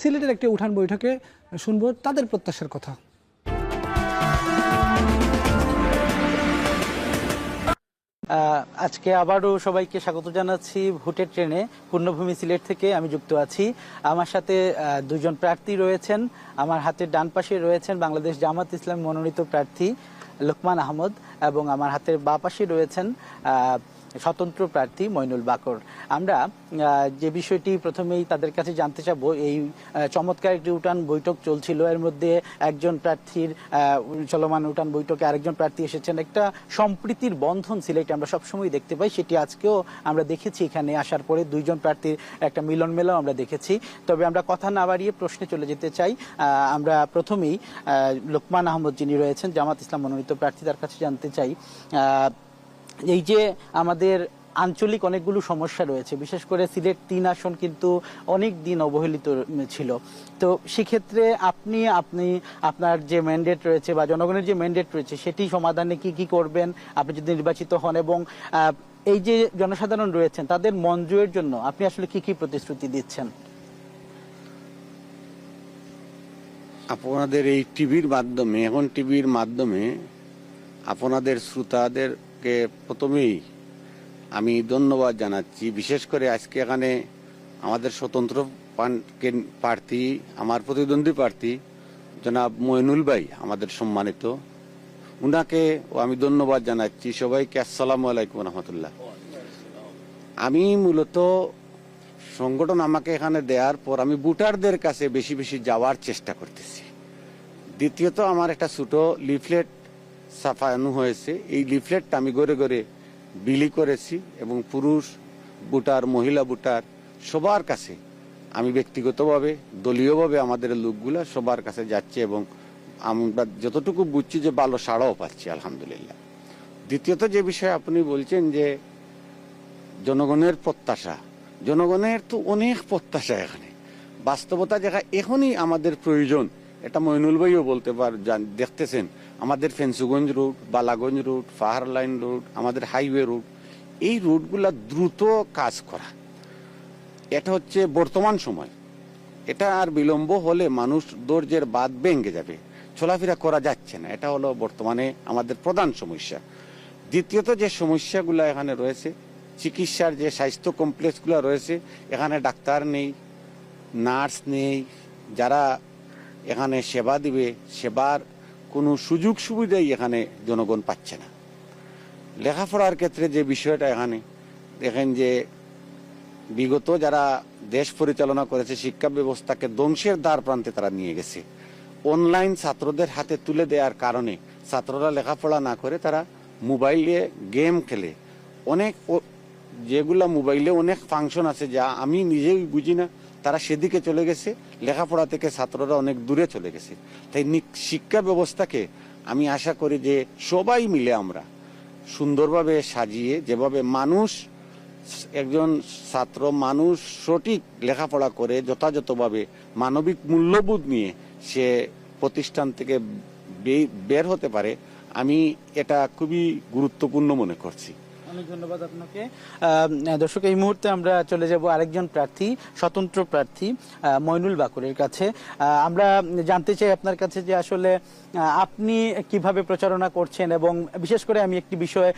সিলেটের একটি উঠান বৈঠকে শুনব তাদের প্রত্যাশার কথা। আজকে আবারও সবাইকে স্বাগত জানাচ্ছি ভোটের ট্রেনে। পূর্ণভূমি সিলেট থেকে আমি যুক্ত আছি। আমার সাথে দুজন প্রার্থী রয়েছেন। আমার হাতের ডান পাশে রয়েছেন বাংলাদেশ জামাত ইসলাম মনোনীত প্রার্থী লোকমান আহমদ এবং আমার হাতের বা পাশে রয়েছেন স্বতন্ত্র প্রার্থী মইনুল বাকর। আমরা যে বিষয়টি প্রথমেই তাদের কাছে জানতে চাবো, এই চমৎকার একটি উঠান বৈঠক চলছিল। এর মধ্যে একজন প্রার্থীর চলমান উঠান বৈঠকে আরেকজন প্রার্থী এসেছেন। একটা সম্প্রীতির বন্ধন ছিল সিলেটে আমরা সবসময় দেখতে পাই। সেটি আজকেও আমরা দেখেছি এখানে। আসার পরে দুইজন প্রার্থীর একটা মিলন মেলাও আমরা দেখেছি। তবে আমরা কথা না বাড়িয়ে প্রশ্নে চলে যেতে চাই। আমরা প্রথমেই লোকমান আহমদ যিনি রয়েছেন, জামাত ইসলাম মনোনীত প্রার্থী তার কাছে জানতে চাই। এই যে আমাদের আঞ্চলিক অনেকগুলো সমস্যা রয়েছে, বিশেষ করে সিলেট তিন আসন কিন্তু অনেক দিন অবহেলিত ছিল। তো সেক্ষেত্রে আপনি আপনি আপনার যে ম্যান্ডেট রয়েছে বা জনগণের যে ম্যান্ডেট রয়েছে, সেটি সমাধানে কি কি করবেন? আপনি যদি নির্বাচিত হন এবং এই যে জনসাধারণ রয়েছেন, তাদের মন জয়ের জন্য আপনি আসলে কি কি প্রতিশ্রুতি দিচ্ছেন? আপনাদের এই টিভির মাধ্যমে, এখন টিভির মাধ্যমে আপনাদের শ্রোতাদেরকে প্রথমেই আমি ধন্যবাদ জানাচ্ছি। বিশেষ করে আজকে এখানে আমাদের স্বতন্ত্র প্রার্থী, আমার প্রতিদ্বন্দ্বী প্রার্থী জনাব মইনুল ভাই আমাদের সম্মানিত। উনাকে ও আমি ধন্যবাদ জানাচ্ছি। সবাইকে আসসালামু আলাইকুম রহমতুল্লাহ। আমি মূলত সংগঠন আমাকে এখানে দেওয়ার পর আমি ভোটারদের কাছে বেশি বেশি যাওয়ার চেষ্টা করতেছি। দ্বিতীয়ত আমার একটা ছোটো লিফলেট ছাপানো হয়েছে। এই লিফলেটটা আমি গড়ে গড়ে বিলি করেছি এবং পুরুষ ভোটার মহিলা ভোটার সবার কাছে আমি ব্যক্তিগতভাবে, দলীয়ভাবে আমাদের লোকগুলা সবার কাছে যাচ্ছে এবং আমরা যতটুকু বুঝছি যে ভালো সাড়াও পাচ্ছি, আলহামদুলিল্লাহ। দ্বিতীয়ত যে বিষয়ে আপনি বলছেন যে জনগণের প্রত্যাশা, জনগণের তো অনেক প্রত্যাশা এখানে। বাস্তবতা যেটা এখনই আমাদের প্রয়োজন। এটা মইনুল ভাইও বলতে পার দেখতেছেন। আমাদের ফেন্সুগঞ্জ রুট বালাগঞ্জ রুট ফাহার লাইন রুট আমাদের হাইওয়ে রুট এই রুটগুলা দ্রুত কাজ করা। এটা হচ্ছে বর্তমান সময়। এটা আর বিলম্ব হলে মানুষ দর্জের বাদ ভেঙে যাবে। চলাফেরা করা যাচ্ছে না। এটা হলো বর্তমানে আমাদের প্রধান সমস্যা। দ্বিতীয়ত যে সমস্যাগুলো এখানে রয়েছে, চিকিৎসার যে স্বাস্থ্য কমপ্লেক্সগুলো রয়েছে, এখানে ডাক্তার নেই, নার্স নেই, যারা এখানে সেবা দিবে, সেবার কোনো সুযোগ সুবিধাই এখানে জনগণ পাচ্ছে না। লেখাপড়ার ক্ষেত্রে যে বিষয়টা এখানে, দেখেন যে বিগত যারা দেশ পরিচালনা করেছে, শিক্ষা ব্যবস্থাকে ধ্বংসের দ্বার প্রান্তে তারা নিয়ে গেছে। অনলাইন ছাত্রদের হাতে তুলে দেওয়ার কারণে ছাত্ররা লেখাপড়া না করে তারা মোবাইলে গেম খেলে। অনেক যেগুলা মোবাইলে অনেক ফাংশন আছে যা আমি নিজেই বুঝি না। তারা সেদিকে চলে গেছে, লেখাপড়া থেকে ছাত্ররা অনেক দূরে চলে গেছে। তাই শিক্ষা ব্যবস্থাকে আমি আশা করি যে সবাই মিলে আমরা সুন্দরভাবে সাজিয়ে, যেভাবে মানুষ, একজন ছাত্র মানুষ সঠিক লেখাপড়া করে, যথাযথভাবে মানবিক মূল্যবোধ নিয়ে সে প্রতিষ্ঠান থেকে বের হতে পারে, আমি এটা খুবই গুরুত্বপূর্ণ মনে করছি। অনেক ধন্যবাদ আপনাকে। দর্শক এই মুহূর্তে আমরা চলে যাব আরেকজন প্রার্থী স্বতন্ত্র প্রার্থী আহ, মইনুল বাকুরের কাছে। আমরা জানতে চাই আপনার কাছে যে আসলে আপনি কীভাবে প্রচারণা করছেন এবং বিশেষ করে আমি একটি বিষয়ে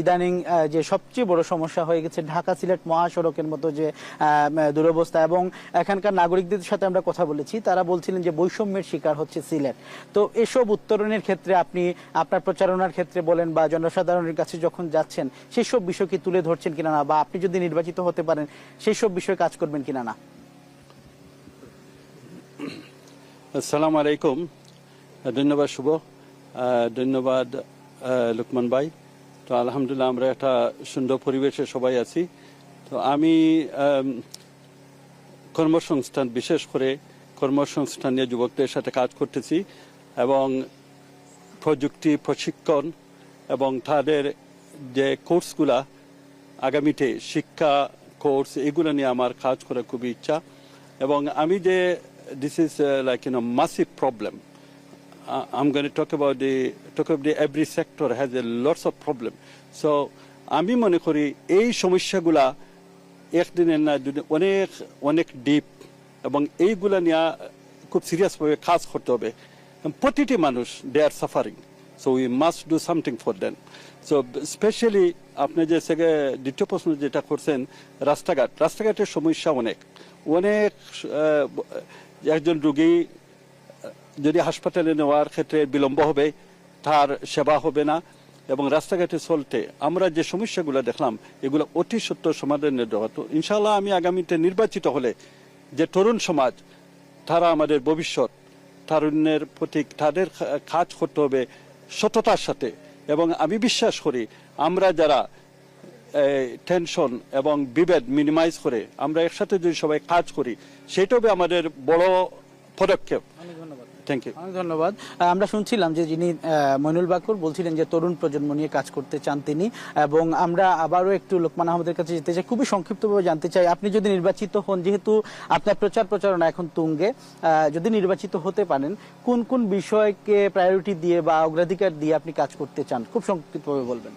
ইদানিং যে সবচেয়ে বড় সমস্যা হয়ে গেছে ঢাকা সিলেট মহাসড়কের মতো যে দুরবস্থা এবং এখানকার নাগরিকদের সাথে আমরা কথা বলেছি। তারা বলছিলেন যে বৈষম্যের শিকার হচ্ছে সিলেট। তো এসব উত্তরণের ক্ষেত্রে আপনি আপনার প্রচারণার ক্ষেত্রে বলেন বা জনসাধারণের কাছে যখন যাচ্ছেন সেসব সব বিষয়কে তুলে ধরছেন কিনা না, বা আপনি যদি নির্বাচিত হতে পারেন সেই সব বিষয়ে কাজ করবেন কিনা না? আসসালামু আলাইকুম। ধন্যবাদ, শুভ। ধন্যবাদ লুকমান ভাই। তো আলহামদুলিল্লাহ, আমরা একটা সুন্দর পরিবেশে সবাই আছি। তো আমি, কর্মসংস্থান, বিশেষ করে কর্মসংস্থান নিয়ে যুবকদের সাথে কাজ করতেছি এবং প্রযুক্তি, প্রশিক্ষণ এবং তাদের যে কোর্সগুলা আগামীতে শিক্ষা, কোর্স এগুলো নিয়ে আমার কাজ করার খুবই ইচ্ছা। এবং আমি যে this is like you know massive problem I'm going talk about the, talk about the every sector has a lots of problem. So, আমি মনে করি এই সমস্যাগুলা একদিনের না দুদিন অনেক অনেক ডিপ এবং এইগুলা নিয়ে খুব সিরিয়াসভাবে কাজ করতে হবে। প্রতিটি মানুষ they are suffering so we must do something for them so specially আপনি যে দ্বিতীয় প্রশ্ন যেটা করছেন, রাস্তাঘাট। রাস্তাঘাটের সমস্যা অনেক। অনেক একজন রুগী যদি হাসপাতালে নেওয়ার ক্ষেত্রে বিলম্ব হবে, তার সেবা হবে না এবং রাস্তাঘাটে চলতে আমরা যে সমস্যাগুলো দেখলাম, এগুলো অতি সত্য সমাধানের তো ইনশাল্লাহ আমি আগামীতে নির্বাচিত হলে যে তরুণ সমাজ, তারা আমাদের ভবিষ্যৎ, তারুণ্যের প্রতি তাদের কাজ করতে হবে সততার সাথে। এবং আমি বিশ্বাস করি আমরা যারা টেনশন এবং বিভেদ মিনিমাইজ করে আমরা একসাথে যদি সবাই কাজ করি সেটা হবে আমাদের বড় পদক্ষেপ। থ্যাংক ইউ ধন্যবাদ। আমরা শুনছিলাম যে যিনি মইনুল বাকুর বলছিলেন যে তরুণ প্রজন্ম নিয়ে কাজ করতে চান তিনি এবং আমরা আবারও একটু লোকমান আহমদের কাছে যেতে চাই। খুবই সংক্ষিপ্তভাবে জানতে চাই আপনি যদি নির্বাচিত হন যেহেতু আপনার প্রচার প্রচারণা এখন তুঙ্গে যদি নির্বাচিত হতে পারেন কোন কোন বিষয়কে প্রায়োরিটি দিয়ে বা অগ্রাধিকার দিয়ে আপনি কাজ করতে চান? খুব সংক্ষিপ্তভাবে বলবেন।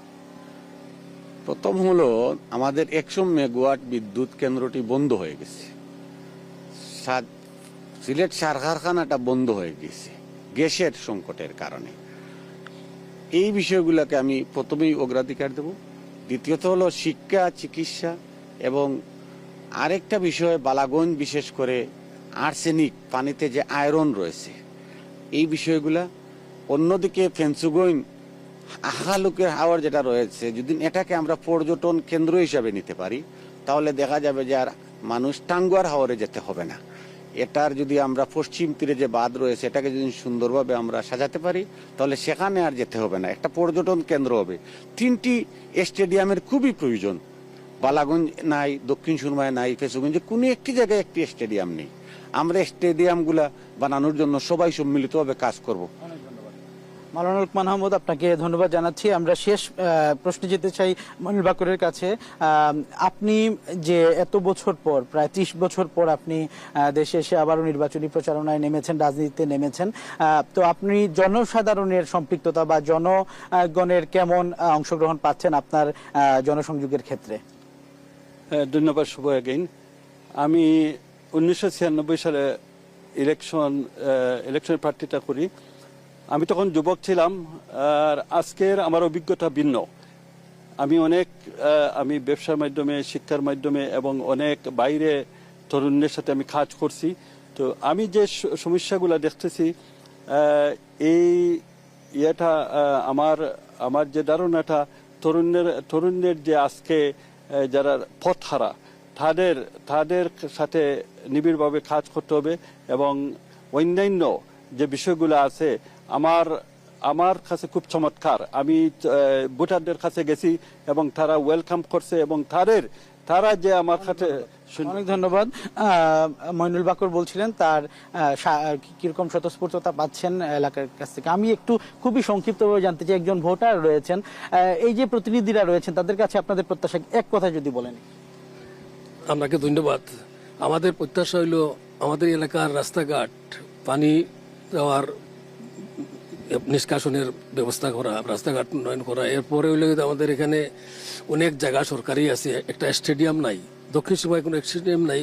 প্রথম হলো আমাদের একশো মেগাওয়াট বিদ্যুৎ কেন্দ্রটি বন্ধ হয়ে গেছে। সাত- সিলেট সার কারখানাটা বন্ধ হয়ে গেছে, গ্যাসের সংকটের কারণে। এই বিষয়গুলোকে আমি প্রথমেই অগ্রাধিকার দেব। দ্বিতীয়ত হলো শিক্ষা, চিকিৎসা এবং আরেকটা বিষয়, বালাগঞ্জ বিশেষ করে আর্সেনিক, পানিতে যে আয়রন রয়েছে, এই বিষয়গুলা অন্যদিকে ফেন্সুগইন আহালুকের হাওয়ার যেটা রয়েছে, যদি এটাকে আমরা পর্যটন কেন্দ্র হিসাবে নিতে পারি, তাহলে দেখা যাবে যে আর মানুষ টাঙ্গুয়ার হাওয়ারে যেতে হবে না। এটার যদি আমরা পশ্চিম তীরে যে বাঁধ রয়েছে এটাকে যদি সুন্দরভাবে আমরা সাজাতে পারি, তাহলে সেখানে আর যেতে হবে না। একটা পর্যটন কেন্দ্র হবে। তিনটি স্টেডিয়ামের খুবই প্রয়োজন। বালাগঞ্জ নাই, দক্ষিণ সুরমায় নাই, ফেসুগঞ্জে কোনো একটি জায়গায় একটি স্টেডিয়াম নেই। আমরা স্টেডিয়ামগুলা বানানোর জন্য সবাই সম্মিলিতভাবে কাজ করব। মালানা লোকমান আহমদ, আপনাকে ধন্যবাদ জানাচ্ছি। আমরা শেষ প্রশ্নে যেতে চাই মনিল বাকরের কাছে। আপনি যে এত বছর পর, প্রায় ত্রিশ বছর পর আপনি দেশে এসে আবারও নির্বাচনী প্রচারণায় নেমেছেন, রাজনীতিতে নেমেছেন তো আপনি জনসাধারণের সম্পৃক্ততা বা জনগণের কেমন অংশগ্রহণ পাচ্ছেন আপনার জনসংযোগের ক্ষেত্রে? ধন্যবাদ, শুভ এগেইন আমি উনিশশো ছিয়ানব্বই সালে ইলেকশন ইলেকশন প্রার্থীটা করি। আমি তখন যুবক ছিলাম, আর আজকের আমার অভিজ্ঞতা ভিন্ন। আমি অনেক আমি ব্যবসার মাধ্যমে, শিক্ষার মাধ্যমে এবং অনেক বাইরে তরুণদের সাথে আমি কাজ করছি। তো আমি যে সমস্যাগুলো দেখতেছি এই ইয়েটা আমার আমার যে ধারণাটা তরুণের তরুণদের যে আজকে যারা পথহারা, তাদের তাদের সাথে নিবিড়ভাবে কাজ করতে হবে এবং অন্যান্য যে বিষয়গুলো আছে আমার আমার কাছে খুব চমৎকার। আমি ভোটারদের কাছে গেছি এবং তারা ওয়েলকাম করছে এবং তাদের তারা যে আমার কাছে অনেক ধন্যবাদ। মইনুল বাকর বলছিলেন তার কীরকম স্বতঃস্ফূর্ততা পাচ্ছেন এলাকার কাছ থেকে। আমি একটু খুবই সংক্ষিপ্তভাবে জানতে চাই একজন ভোটার রয়েছেন এই যে প্রতিনিধিরা রয়েছেন তাদের কাছে আপনাদের প্রত্যাশা? এক কথা যদি বলেন। আপনাকে ধন্যবাদ। আমাদের প্রত্যাশা হইল আমাদের এলাকার রাস্তাঘাট পানি দেওয়ার নিষ্কাশনের ব্যবস্থা করা, রাস্তাঘাট উন্নয়ন করা, এরপরে হইলে আমাদের এখানে অনেক জায়গা সরকারি আছে, একটা স্টেডিয়াম নাই, দক্ষিণ সীমায় কোনো স্টেডিয়াম নাই,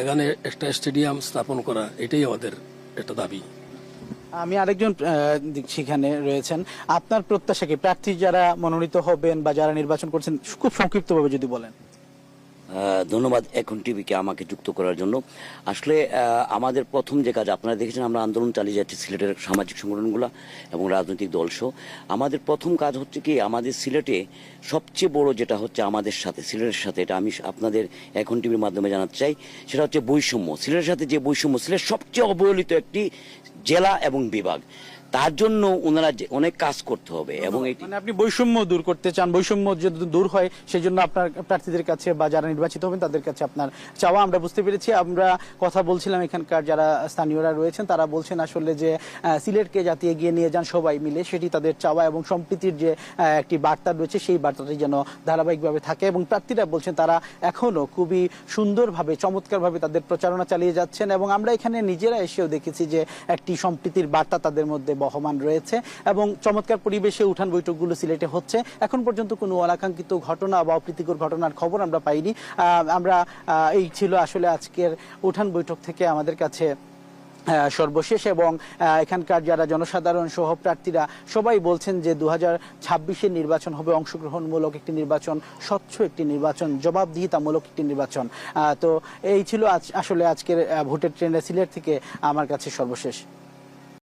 এখানে একটা স্টেডিয়াম স্থাপন করা, এটাই আমাদের একটা দাবি। আমি আরেকজন সেখানে রয়েছেন। আপনার প্রত্যাশা কি? প্রার্থী যারা মনোনীত হবেন বা যারা নির্বাচন করছেন, খুব সংক্ষিপ্তভাবে যদি বলেন। ধন্যবাদ এখন টিভিকে আমাকে যুক্ত করার জন্য। আসলে আমাদের প্রথম যে কাজ, আপনারা দেখেছেন আমরা আন্দোলন চালিয়ে যাচ্ছি সিলেটের সামাজিক সংগঠনগুলো এবং রাজনৈতিক দলসহ আমাদের প্রথম কাজ হচ্ছে কি, আমাদের সিলেটে সবচেয়ে বড় যেটা হচ্ছে আমাদের সাথে, সিলেটের সাথে, এটা আমি আপনাদের এখন টিভির মাধ্যমে জানাতে চাই, সেটা হচ্ছে বৈষম্য। সিলেটের সাথে যে বৈষম্য, সিলেট সবচেয়ে অবহেলিত একটি জেলা এবং বিভাগ। তার জন্য ওনারা অনেক কাজ করতে হবে এবং এটি মানে আপনি বৈষম্য দূর করতে চান বৈষম্য যদি দূর হয় সেই জন্য আপনার প্রার্থীদের কাছে বা যারা নির্বাচিত হবেন তাদের কাছে আপনার চাওয়া। আমরা বুঝতে পেরেছি আমরা কথা বলছিলাম এখানকার যারা স্থানীয়রা রয়েছেন তারা বলছেন আসলে যে সিলেটকে যাতে এগিয়ে নিয়ে যান সবাই মিলে সেটি তাদের চাওয়া এবং সম্প্রীতির যে একটি বার্তা রয়েছে সেই বার্তাটি যেন ধারাবাহিকভাবে থাকে এবং প্রার্থীরা বলছেন তারা এখনও খুবই সুন্দরভাবে চমৎকারভাবে তাদের প্রচারণা চালিয়ে যাচ্ছেন এবং আমরা এখানে নিজেরা এসেও দেখেছি যে একটি সম্প্রীতির বার্তা তাদের মধ্যে বহমান রয়েছে এবং চমৎকার পরিবেশে উঠান বৈঠকগুলো সিলেটে হচ্ছে। এখন পর্যন্ত কোনো অনাকাঙ্ক্ষিত ঘটনা বা অপ্রীতিকর ঘটনার খবর আমরা পাইনি। আমরা এই ছিল আসলে আজকের উঠান বৈঠক থেকে আমাদের কাছে সর্বশেষ এবং এখানকার যারা জনসাধারণ সহ প্রার্থীরা সবাই বলছেন যে দু হাজার নির্বাচন হবে অংশগ্রহণমূলক একটি নির্বাচন, স্বচ্ছ একটি নির্বাচন, জবাবদিহিতামূলক একটি নির্বাচন। তো এই ছিল আজ- আসলে আজকের ভোটের ট্রেন্ডে সিলেট থেকে আমার কাছে সর্বশেষ।